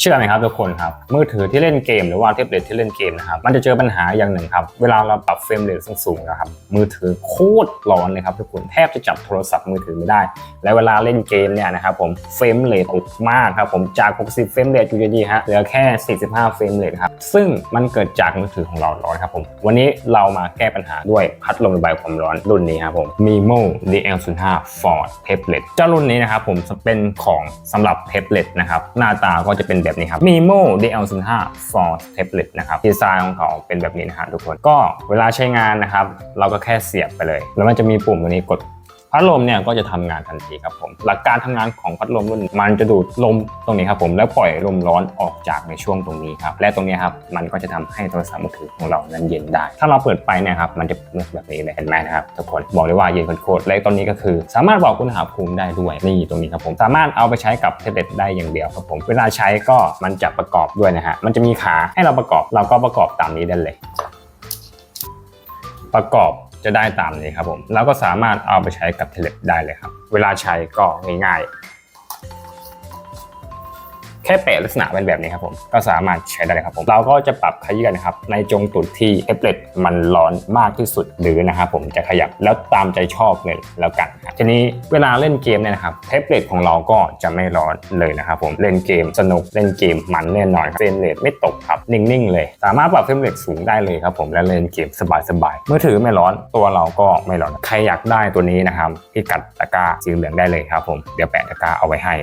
เชื่อไหมครับทุกคนครับมือถือที่เล่นเกมหรือว่าแท็บเล็ตที่เล่นเกมนะครับมันจะเจอปัญหาอย่างหนึ่งครับเวลาเราปรับเฟรมเรทสูงๆนะครับมือถือโคตรร้อนเลยครับทุกคนแทบจะจับโทรศัพท์มือถือไม่ได้ และเวลาเล่นเกมเนี่ยนะครับผมเฟรมเรทตกมากครับผมจาก 60 เฟรมเรทอยู่ดีๆฮะเหลือแค่ 45 เฟรมเรทครับซึ่งมันเกิดจากมือถือของเราร้อนครับผมวันนี้เรามาแก้ปัญหาด้วยพัดลมระบายความร้อนรุ่นนี้ครับผม Mimo DL05 Ford Tablet เจ้ารุ่นนี้นะครับผมเป็นของสำหรับเทบเล็ตนะครับหน้าตาก็จะเป็นแบบนี้ครับ Mimo DL05 for Tablet นะครับดีไซน์ของเขาเป็นแบบนี้นะฮะทุกคนก็เวลาใช้งานนะครับ เราก็แค่เสียบไปเลย แล้วมันจะมีปุ่มตรงนี้กด พัดลมเนี่ยก็จะทำงานทันทีครับผมหลักการทำงานของพัดลมรุ่นมันจะดูดลมตรงนี้ครับผมแล้วปล่อยลมร้อนออกจากในช่วงตรงนี้ครับและตรงนี้ครับมันก็จะทำให้โทรศัพท์มือถือของเรานั้นเย็นได้ ถ้าเราเปิดไปเนี่ยครับมันจะเป็นแบบนี้เลยเห็นไหมนะครับทุกคนบอกเลยว่าเย็นโคตรๆและตรงนี้ก็คือ สามารถบอกอุณหภูมิได้ด้วยนี่ตรงนี้ครับผมสามารถเอาไปใช้กับเทบเล็ตได้อย่างเดียวครับผมเวลาใช้ก็มันจะประกอบด้วยนะฮะมันจะมีขาให้เราประกอบเราก็ประกอบตามนี้ได้เลย ประกอบ จะได้ตามนี้ครับผมแล้วก็สามารถเอาไปใช้กับเทเลปได้เลยครับ เวลาใช้ก็ง่ายๆ แค่แปะลักษณะเป็นแบบนี้ครับผมก็สามารถใช้ได้เลยครับผมเราก็จะปรับขยื่นนะครับในจงตุดที่เท็บเลตมันร้อนมากที่สุดหรือนะครับผมจะขยับแล้วตามใจชอบเลยแล้วกัน ทีนี้เวลาเล่นเกมเนี่ยนะครับแท็บเล็ตของเราก็จะไม่ร้อนเลยนะครับผมเล่นเกมสนุกเล่นเกมมันแน่นอนครับเฟรมเรทไม่ตกครับนิ่งๆเลย สามารถปรับเฟรมเรทสูงได้เลยครับผมและเล่นเกมสบายๆมือถือไม่ร้อนตัวเราก็ไม่ร้อนใครอยากได้ตัวนี้นะครับพิกัดตะกร้าสีเหลืองได้เลยครับผมเดี๋ยวแปะตะกร้าเอาไว้ให้